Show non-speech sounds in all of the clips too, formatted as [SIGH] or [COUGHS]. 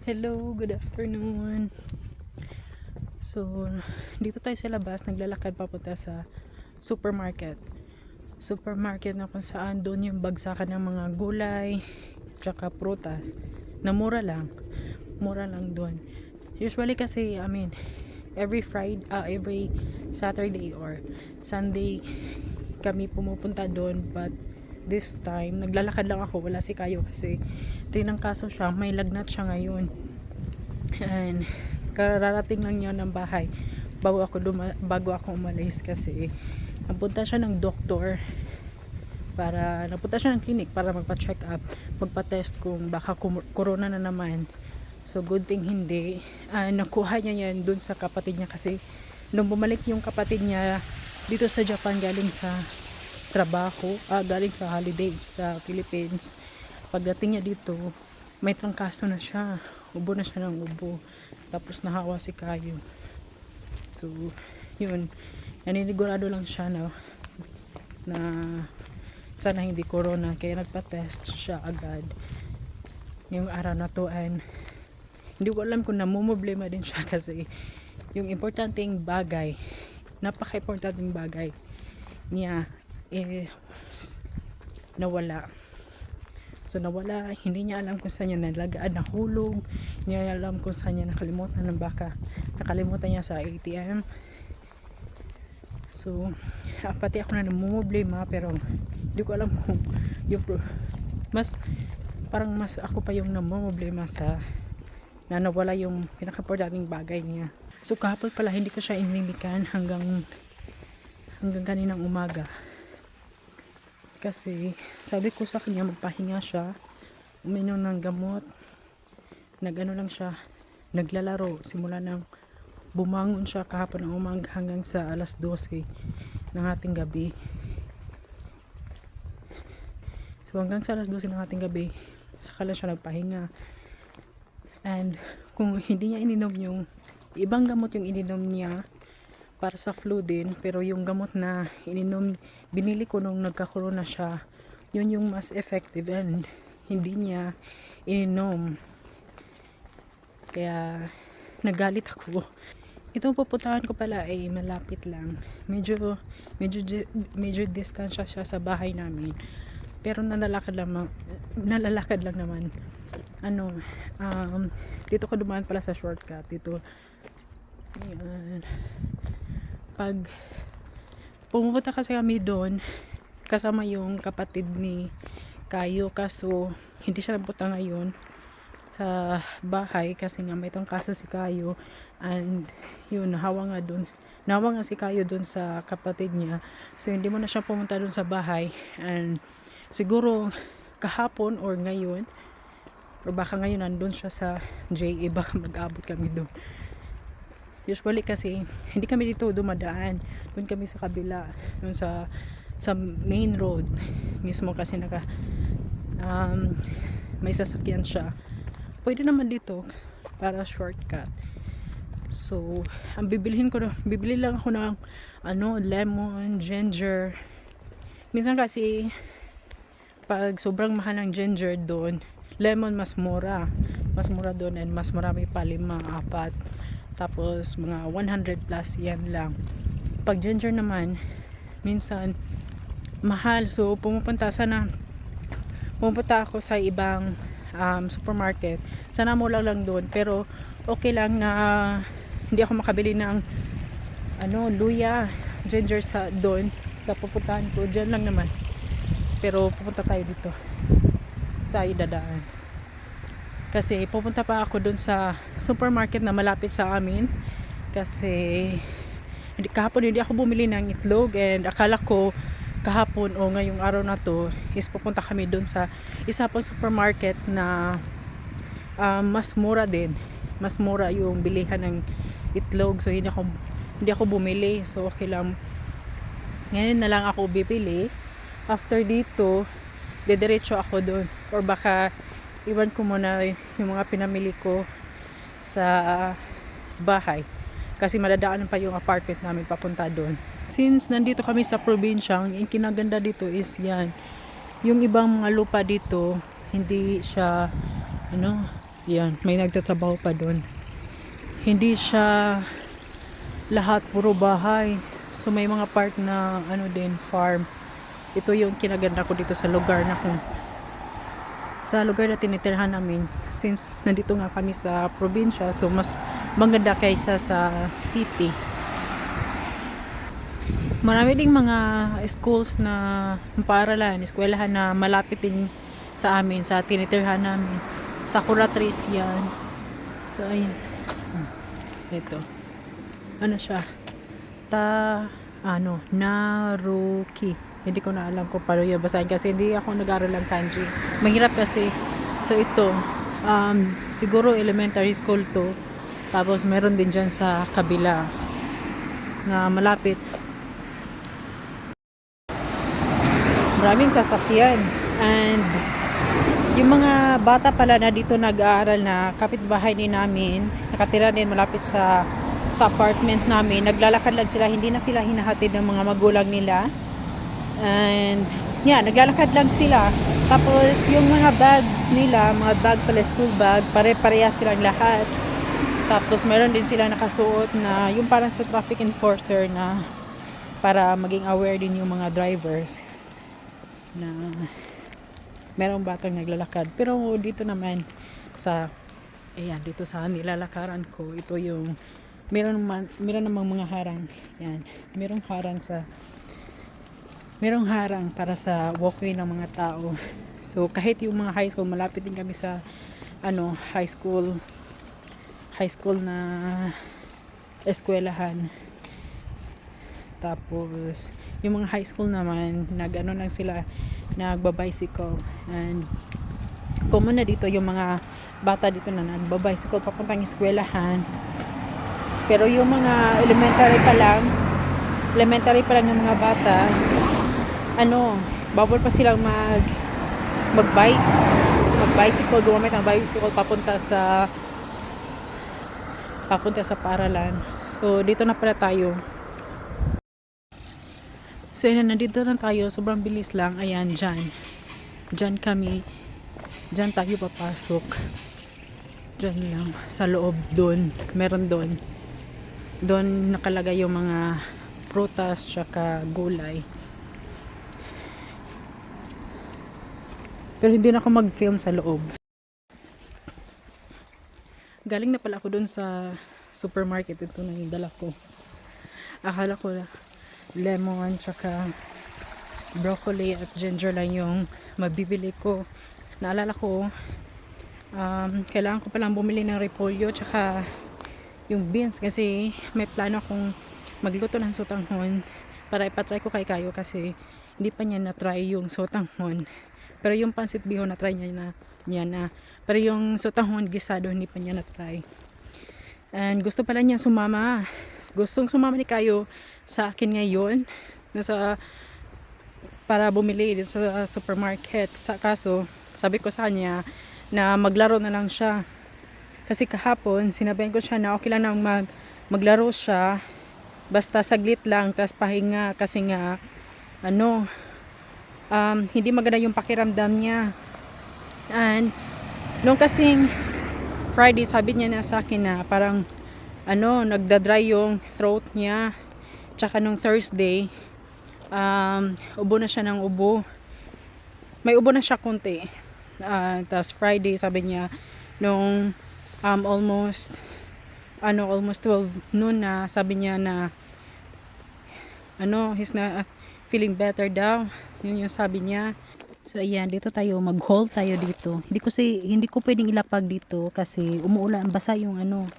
Hello, good afternoon. So, dito tayo sa labas, naglalakad papunta sa supermarket. Supermarket na kung saan doon yung bagsakan ng mga gulay, tsaka prutas, na mura lang. Mura lang doon. Usually kasi, I mean, every Friday, ah, every Saturday or Sunday, kami pumupunta doon, but this time, naglalakad lang ako, wala si Kayo kasi tinangkaso siya, may lagnat siya ngayon. And kararating lang niya ng bahay bago ako duma- bago ako umalis kasi napunta siya ng doktor para napunta siya ng clinic para magpa-check up, magpa-test kung baka corona na naman. So good thing hindi. Ah, nakuha niya yan dun sa kapatid niya kasi nung bumalik yung kapatid niya dito sa Japan galing sa trabaho, ah, galing sa holiday sa Philippines. Pagdating niya dito, may trangkaso na siya. Ubo na siya ng ubo. Tapos nahawa si Kayo. So, yun. Naninigurado lang siya na na sana hindi corona. Kaya nagpa-test siya agad. Yung araw na to and hindi ko alam kung namumblema din siya [LAUGHS] kasi yung importanteng bagay, napaka-importanteng bagay niya eh nawala. So nawala, hindi niya alam kung saan niya nalagaan, nahulog. Hindi niya alam kung saan niya nakalimutan ng baka. Nakalimutan niya sa ATM. So, ah, pati ako na namumblema pero hindi ko alam kung yung mas parang mas ako pa yung namumblema sa na nawala yung pinaka-importanting bagay niya. So kahapon pala hindi ko siya inimikan hanggang hanggang kaninang umaga. Kasi sabi ko sa kanya magpahinga siya, uminom ng gamot, nagano lang siya, naglalaro simula ng bumangon siya kahapon ng umaga hanggang sa alas 12 ng ating gabi. So hanggang sa alas 12 ng ating gabi, saka lang siya nagpahinga. And kung hindi niya ininom yung ibang gamot yung ininom niya para sa flu din, pero yung gamot na ininom, binili ko nung nagka-corona siya, yun yung mas effective and hindi niya ininom. Kaya nagalit ako. Itong pupuntahan ko pala ay malapit lang. Medyo medyo medyo distansya siya sa bahay namin. Pero nalalakad lang nalalakad lang naman. Ano, um, dito ko dumaan pala sa shortcut dito. Ayan. Pag pumunta kasi kami doon kasama yung kapatid ni Kayo kaso hindi siya napunta ngayon sa bahay kasi nga may itong kaso si Kayo and yun nahawa nga dun nahawa nga si Kayo dun sa kapatid niya. So hindi mo na siya pumunta dun sa bahay and siguro kahapon or ngayon or baka ngayon nandun siya sa JA [LAUGHS] baka mag-abot kami dun usually kasi hindi kami dito dumadaan. Dun kami sa kabila dun sa sa main road. Mismo kasi naka um, may sasakyan siya. Pwede naman dito para shortcut. So ang bibilhin ko na bibili lang ako ng ano lemon ginger. Minsan kasi pag sobrang mahal ng ginger doon lemon mas mura. Mas mura doon and mas marami pa lima apat tapos mga 100 plus yan lang. Pag ginger naman minsan mahal. So pumupunta sana pumunta ako sa ibang um, supermarket. Sana mura lang doon. Pero okay lang na hindi ako makabili ng ano luya ginger sa doon sa pupuntahan ko. Dyan lang naman. Pero pupunta tayo dito. Tayo dadaan kasi pupunta pa ako doon sa supermarket na malapit sa amin. Kasi hindi, kahapon hindi ako bumili ng itlog and akala ko kahapon o ngayong araw na to is pupunta kami doon sa isa pang supermarket na um, mas mura din. Mas mura yung bilihan ng itlog. So hindi ako hindi ako bumili. So okay lang. Ngayon na lang ako bibili. After dito dediretso ako doon or baka iwan ko muna yung mga pinamili ko sa bahay kasi madadaanan pa yung apartment namin papunta doon since nandito kami sa probinsya ang kinaganda dito is yan yung ibang mga lupa dito hindi siya ano Yan, may nagtatrabaho pa doon. Hindi siya lahat puro bahay. So may mga part na ano din, farm. Ito yung kinaganda ko dito sa lugar na kung sa lugar na tinitirhan namin since nandito nga kami sa probinsya so mas maganda kaysa sa city marami ding mga schools na paaralan, eskwelahan na malapit din sa amin, sa tinitirhan namin. Sakura trees yan. So, ayun. Ito. Ano siya? Ta, ano, Naruki. Hindi ko na alam kung paano yung basahin kasi hindi ako nag-aral ng kanji. Mahirap kasi. So, ito. Um, siguro elementary school to. Tapos, meron din dyan sa kabila na malapit maraming sasakyan and yung mga bata pala na dito nag-aaral na kapitbahay din namin nakatira din malapit sa sa apartment namin naglalakad lang sila hindi na sila hinahatid ng mga magulang nila and yeah naglalakad lang sila tapos yung mga bags nila mga bag pala school bag pare-pareha silang lahat tapos meron din sila nakasuot na yung parang sa traffic enforcer na para maging aware din yung mga drivers na merong batang naglalakad. Pero dito naman sa ayan, dito sa nilalakaran ko, ito yung meron man, meron namang mga harang. Yan. Merong harang sa merong harang para sa walkway ng mga tao. So kahit yung mga high school, malapit din kami sa ano, high school high school na eskwelahan. Tapos, yung mga high school naman, nag-ano lang sila, nagba-bicycle. And, common na dito yung mga bata dito na nagba-bicycle papuntang eskwelahan. Pero yung mga elementary pa lang, elementary pa lang ng mga bata, ano, bawal pa silang mag mag-bike, mag-bicycle, gumamit ng bicycle papunta sa papunta sa paralan. So, dito na pala tayo. So, yun na, nandito na tayo. Sobrang bilis lang. Ayan, dyan. Dyan kami. Dyan tayo papasok. Dyan lang. Sa loob, doon. Meron doon. Doon nakalagay yung mga prutas, tsaka gulay. Pero hindi na ako mag-film sa loob. Galing na pala ako doon sa supermarket. Ito na yung dala ko. Akala ko lemon, tsaka broccoli at ginger lang yung mabibili ko. Naalala ko, um, kailangan ko palang bumili ng repolyo, tsaka yung beans kasi may plano akong magluto ng sotanghon para ipatry ko kay Kayo kasi hindi pa niya na-try yung sotanghon. Pero yung pansit bihon na-try niya na, niya na. Pero yung sotanghon gisado hindi pa niya na-try. And gusto pala niya sumama. Gustong sumama ni Kayo sa akin ngayon. Nasa para bumili sa supermarket. Sa kaso, sabi ko sa kanya na maglaro na lang siya. Kasi kahapon, sinabihan ko siya na okay lang na mag, maglaro siya. Basta saglit lang, tas pahinga. Kasi nga, ano, um, hindi maganda yung pakiramdam niya. And, nung kasing Friday, sabi niya na sa akin na parang, ano, nagda-dry yung throat niya. Tsaka nung Thursday, um, ubo na siya ng ubo. May ubo na siya konti. Uh, Tapos Friday, sabi niya, nung um, almost, ano, almost 12 noon na, sabi niya na, ano, he's na feeling better daw. Yun yung sabi niya. So ayan, dito tayo mag-haul tayo dito. Hindi ko si hindi ko pwedeng ilapag dito kasi umuulan, basa yung ano,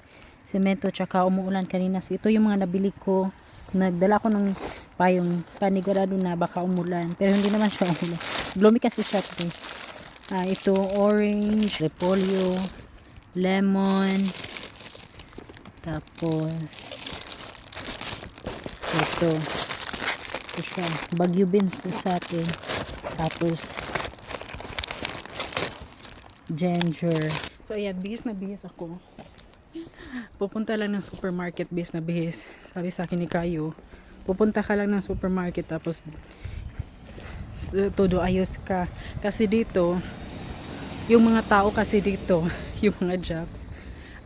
semento tsaka umuulan kanina. So ito yung mga nabili ko. Nagdala ko ng payong panigurado na baka umulan. Pero hindi naman siya umulan. Gloomy kasi siya ito. Ah, ito orange, repolyo, lemon, tapos ito siya bagyo beans sa atin. Tapos ginger. So ayan bihis na bihis ako. Pupunta lang ng supermarket bihis na bihis. Sabi sa akin ni Kayo pupunta ka lang ng supermarket tapos todo ayos ka. Kasi dito yung mga tao kasi dito, [LAUGHS] yung mga jobs,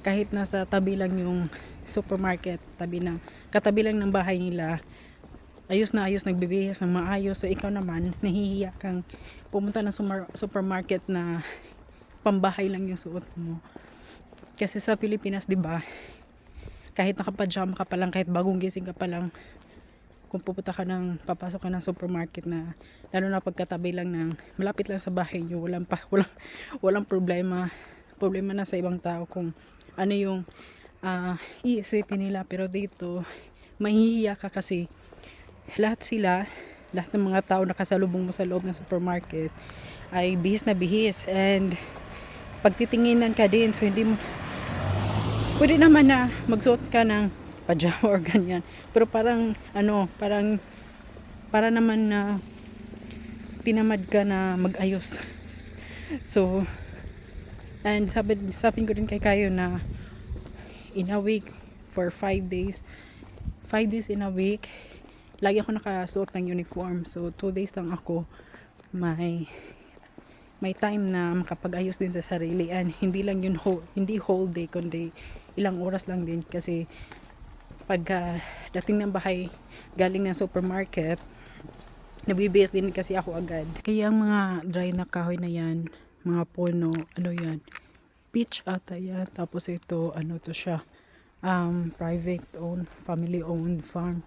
kahit nasa tabi lang yung supermarket, tabi ng, katabi lang ng bahay nila, ayos na ayos, nagbibihis ng maayos. So, ikaw naman, nahihiya kang pumunta ng supermarket na pambahay lang yung suot mo. Kasi sa Pilipinas, di ba, kahit nakapajama ka pa lang, kahit bagong gising ka pa lang, kung pupunta ka ng, papasok ka ng supermarket na, lalo na pagkatabi lang ng, malapit lang sa bahay nyo, walang, pa, [LAUGHS] walang, walang problema, problema na sa ibang tao kung ano yung ah, iisipin nila. Pero dito, mahihiya ka kasi lahat sila, lahat ng mga tao nakasalubong mo sa loob ng supermarket ay bihis na bihis. And pagtitinginan ka din so hindi mo pwede naman na magsuot ka ng pajama [LAUGHS] or ganyan. Pero parang ano parang para naman na tinamad ka na mag-ayos. [LAUGHS] So and sabi, sabi ko din kay Kayo na in a week for 5 days 5 days in a week lagi ako nakasuot ng uniform. So 2 days lang ako may may time na makapag-ayos din sa sarili. And hindi lang yun whole, hindi whole day kundi ilang oras lang din. Kasi pagka dating ng bahay galing ng supermarket nabibis din kasi ako agad. Kaya ang mga dry na kahoy na yan mga puno ano yan peach ata yan. Tapos ito ano to siya um, private owned family owned farm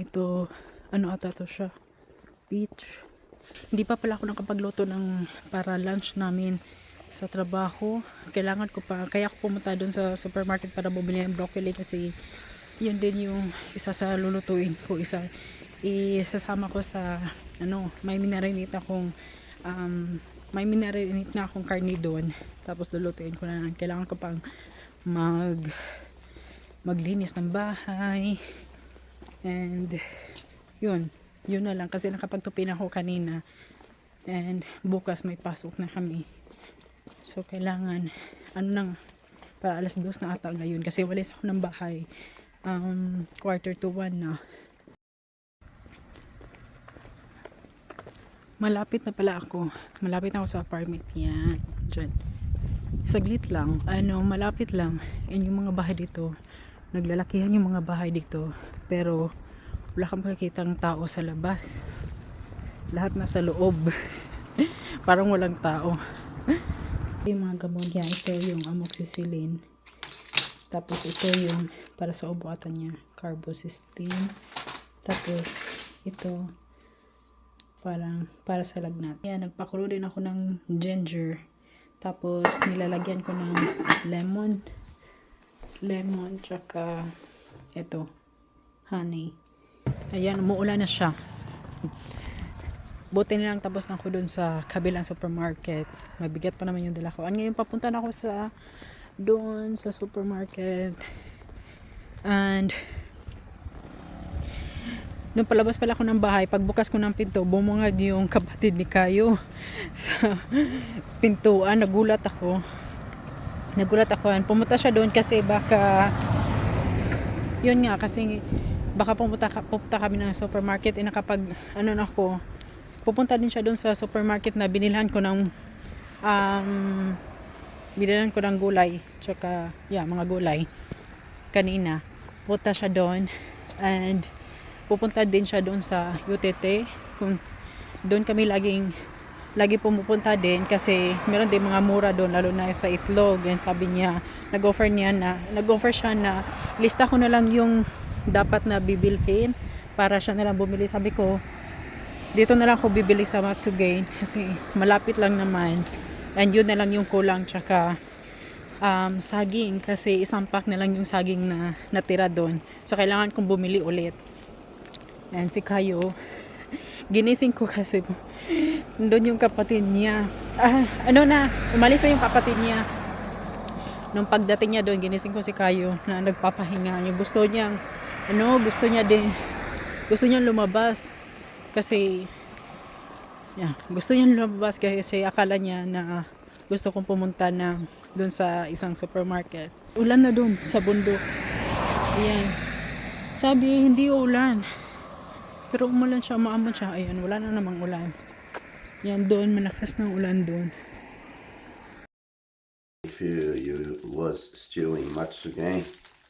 ito ano ata to siya peach hindi pa pala ako nakapagluto ng para lunch namin sa trabaho. Kailangan ko pa, kaya ako pumunta doon sa supermarket para bumili ng broccoli kasi yun din yung isa sa lulutuin ko. Isa, isasama ko sa, ano, may minarinate akong, um, may minarinate na akong karni doon. Tapos lulutuin ko na. Kailangan ko pang mag, maglinis ng bahay. And, yun. Yun na lang kasi nakapagtupi na ako kanina. And bukas may pasok na kami. So kailangan ano nang para alas dos na ata ngayon kasi walis ako ng bahay um, quarter to one na. Malapit na pala ako. Malapit na ako sa apartment yan dyan saglit lang. Ano malapit lang. And yung mga bahay dito naglalakihan yung mga bahay dito pero wala kang makikitang tao sa labas. Lahat nasa loob. [LAUGHS] Parang walang tao. Yung mga gamot niya ito yung amoxicillin. Tapos ito yung para sa ubuatan niya carbocysteine tapos ito parang para sa lagnat. Yan nagpakulo din ako ng ginger. Tapos nilalagyan ko ng lemon lemon tsaka ito honey Ayan, umuulan na siya. Buti na lang tapos na ako dun sa kabilang supermarket. Mabigat pa naman yung dala ko. At ngayon papunta na ako sa doon sa supermarket. And nung palabas pala ako ng bahay, pagbukas ko ng pinto, bumungad yung [LAUGHS] kapatid ni Kayo sa pintuan. Nagulat ako. Nagulat ako. And pumunta siya doon kasi baka yun nga kasi baka pumunta, pupunta kami ng supermarket. Eh nakapag ano na ako pupunta din siya doon sa supermarket na binilhan ko ng um, binilhan ko ng gulay. Tsaka yeah mga gulay. Kanina pupunta siya doon. And pupunta din siya doon sa UTT kung doon kami laging lagi pumupunta din kasi meron din mga mura doon lalo na sa itlog and sabi niya nag-offer niya na nag-offer siya na lista ko na lang yung dapat na bibilhin para siya na lang bumili. Sabi ko, dito na lang ako bibili sa Matsugain kasi malapit lang naman. And yun na lang yung kulang tsaka um, saging kasi isang pack na lang yung saging na natira doon. So kailangan kong bumili ulit. And si Kayo, ginising ko kasi doon yung kapatid niya. Ah, ano na, umalis na yung kapatid niya. Nung pagdating niya doon, ginising ko si Kayo na nagpapahinga. Yung gusto niyang ano, gusto niya din, gusto niya lumabas. Kasi, yeah, gusto niya lumabas kasi akala niya na gusto kong pumunta na doon sa isang supermarket. Ulan na doon sa bundok. Ayan. Sabi, hindi ulan. Pero umulan siya, umaamon siya. Ayan, wala na namang ulan. Yan doon, malakas ng ulan doon. If you, you was stewing matsugen,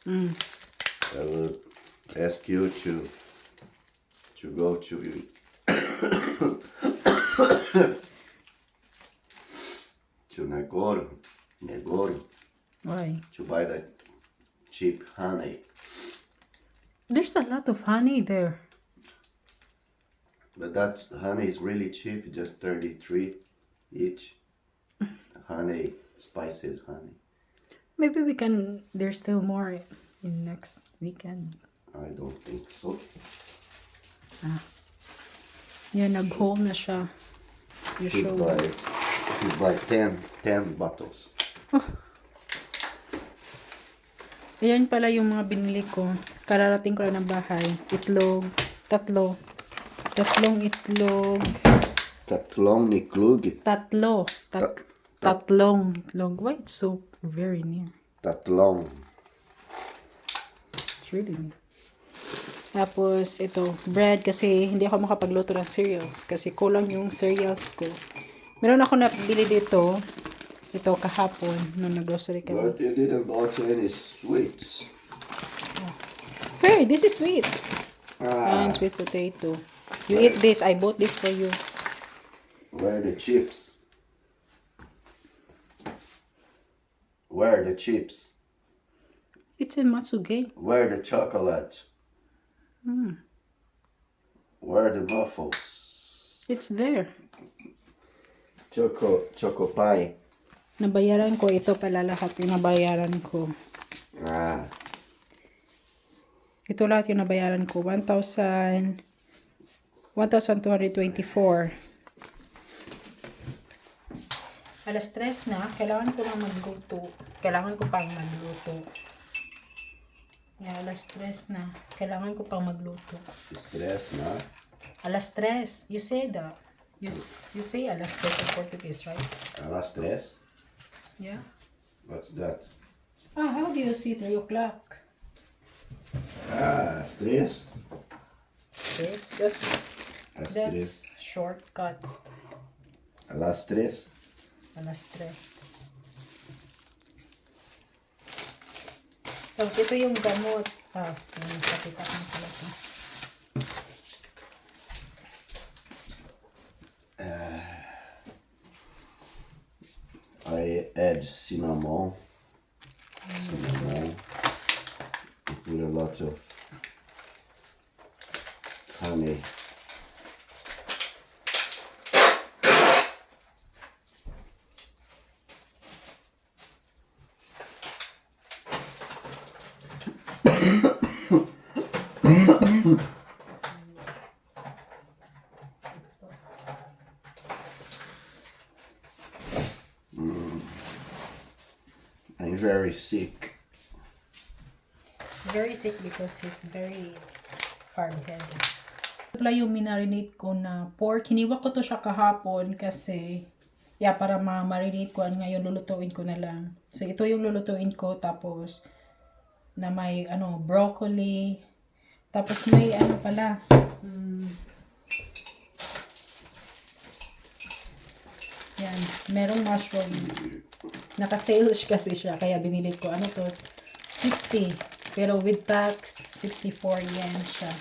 Mm. I would ask you to to go to [COUGHS] to Nagoro, Nagoro Why? to buy the cheap honey. There's a lot of honey there. But that honey is really cheap, just 33 each. [LAUGHS] honey, spices honey. Maybe we can, there's still more in next weekend. I don't think so. Yan, nag-home na siya. You Should buy, should buy 10, 10 bottles. Ayan pala yung mga binili ko. Kararating ko lang ng bahay. Itlog. Tatlo. Tatlong itlog. Tatlong ni klug. Tatlo. Tat tatlong itlog. Why it's so very near? Tatlong. It's really near. Tapos, ito, bread kasi hindi ako makapagluto ng cereals kasi kulang yung cereals ko. Meron ako nabili dito. Ito kahapon nung nag-grocery kami. But you didn't buy any sweets. Hey, this is sweet. Ah, And sweet potato. You eat this. I bought this for you. where are the chips? Where are the chips? It's in Matsuge. Where are the chocolate? Where are the muffles? It's there. Choco, choco pie. Nabayaran ko. Ito pala lahat yung nabayaran ko. Ah, Ito lahat yung nabayaran ko. 1,000 1,224. Alas 3 na. Kailangan ko lang magluto. Kailangan ko pang magluto. Yeah, alas 3 na. Kailangan ko pang magluto. stress na. Alas 3. You say that. You, you say alas 3 in Portuguese, right? Alas stress? Yeah. What's that? Ah, how do you see 3 o'clock? Ah, stress. Yes, that's Alas stress. that's shortcut. Alas stress. Alas 3. Tapos ito yung gamot. Ah, yung pakita ko na pala ito. I add cinnamon. Cinnamon. I put a lot of honey. I'm very sick. He's very sick because he's very hard-headed. Pala yung minarinate ko na pork. Hiniwa ko to siya kahapon kasi yeah, para ma-marinate ko. Ano ngayon, lulutuin ko na lang. So, ito yung lulutuin ko. Tapos, na may, ano, broccoli. Tapos, may, ano pala, mm, yan, merong mushroom. Naka-sale kasi siya, kaya binili ko. Ano to? 60. Pero with tax, 64 yen siya.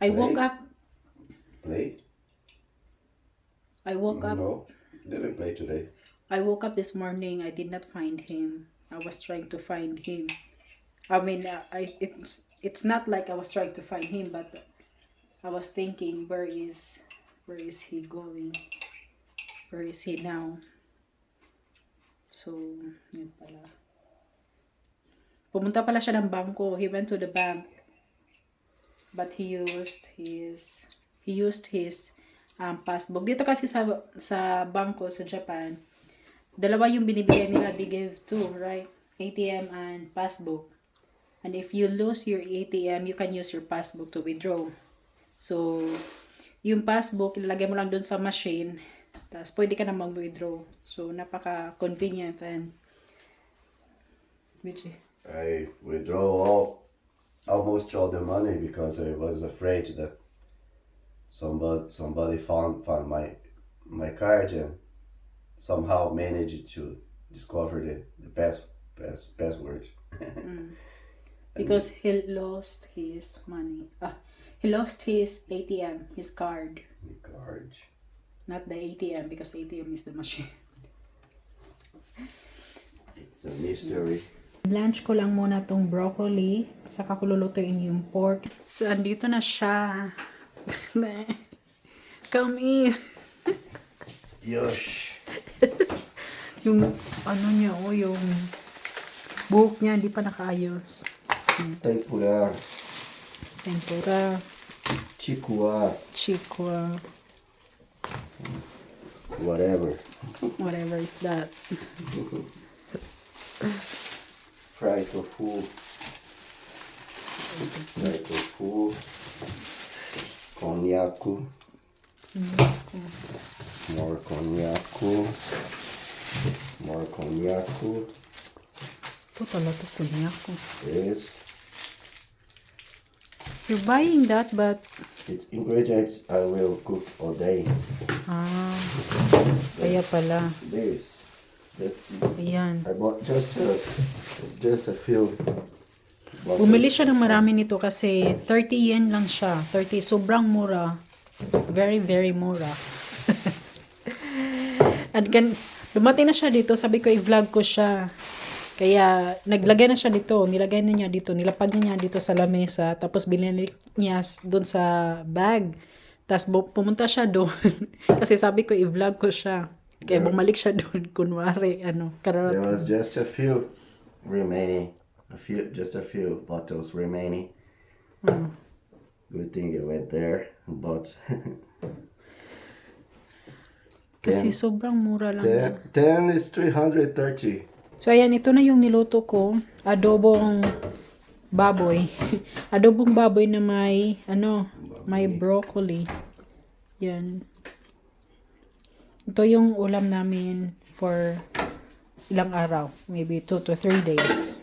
I woke up, Play? I woke up, No, didn't play today. I woke up this morning. I did not find him. I was trying to find him. I mean, uh, I it's it's not like I was trying to find him, but I was thinking, where is where is he going? Where is he now? So, yun pala. Pumunta pala siya ng bangko. He went to the bank. But he used his he used his um, passbook. Dito kasi sa sa bangko sa Japan, dalawa yung binibigay nila. They give two, right? ATM and passbook. And if you lose your ATM, you can use your passbook to withdraw. So, yung passbook, ilalagay mo lang dun sa machine. Tapos, pwede ka na mag-withdraw. So, napaka-convenient and which I withdraw all, almost all the money because I was afraid that somebody somebody found found my my guardian somehow managed to discover the, the pass, pass, password. [LAUGHS] Because he lost his money. Ah, he lost his ATM, his card. The Card. Not the ATM because ATM is the machine. It's a mystery. Blanch ko lang muna tong broccoli. Saka ko lulutuin yung pork. So, andito na siya. [LAUGHS] Come in. Yosh. [LAUGHS] Yung, ano niya, oh, yung buhok niya, hindi pa nakaayos. Tempura. Tempura, Chikua. chikwa, Whatever. whatever is that. Fried tofu. Fried tofu. Konyaku. More konyaku. More konyaku. Ito pala to kunyako. This. You're buying that, but, It's ingredients I will cook all day. Ah, kaya pala. This. That, Ayan. I bought just a, just a few. bottles. Bumili siya ng marami nito kasi 30 yen lang siya. 30, sobrang mura. Very, very mura. [LAUGHS] At gan, dumating na siya dito, sabi ko i-vlog ko siya. Kaya naglagay na siya dito, nilagay na niya dito, nilapag na niya dito sa lamesa, tapos binalik niya doon sa bag. Tapos pumunta siya doon [LAUGHS] kasi sabi ko i-vlog ko siya. Kaya bumalik siya [LAUGHS] doon, kunwari, ano, There karot. was just a few remaining. A few, just a few bottles remaining. Good thing I went there and bought. Kasi Ten. sobrang mura lang. niya. Ten, ten is 330. So, ayan, ito na yung niluto ko. Adobong baboy. [LAUGHS] Adobong baboy na may, ano, may broccoli. Yan. Ito yung ulam namin for ilang araw. Maybe 2 to 3 days.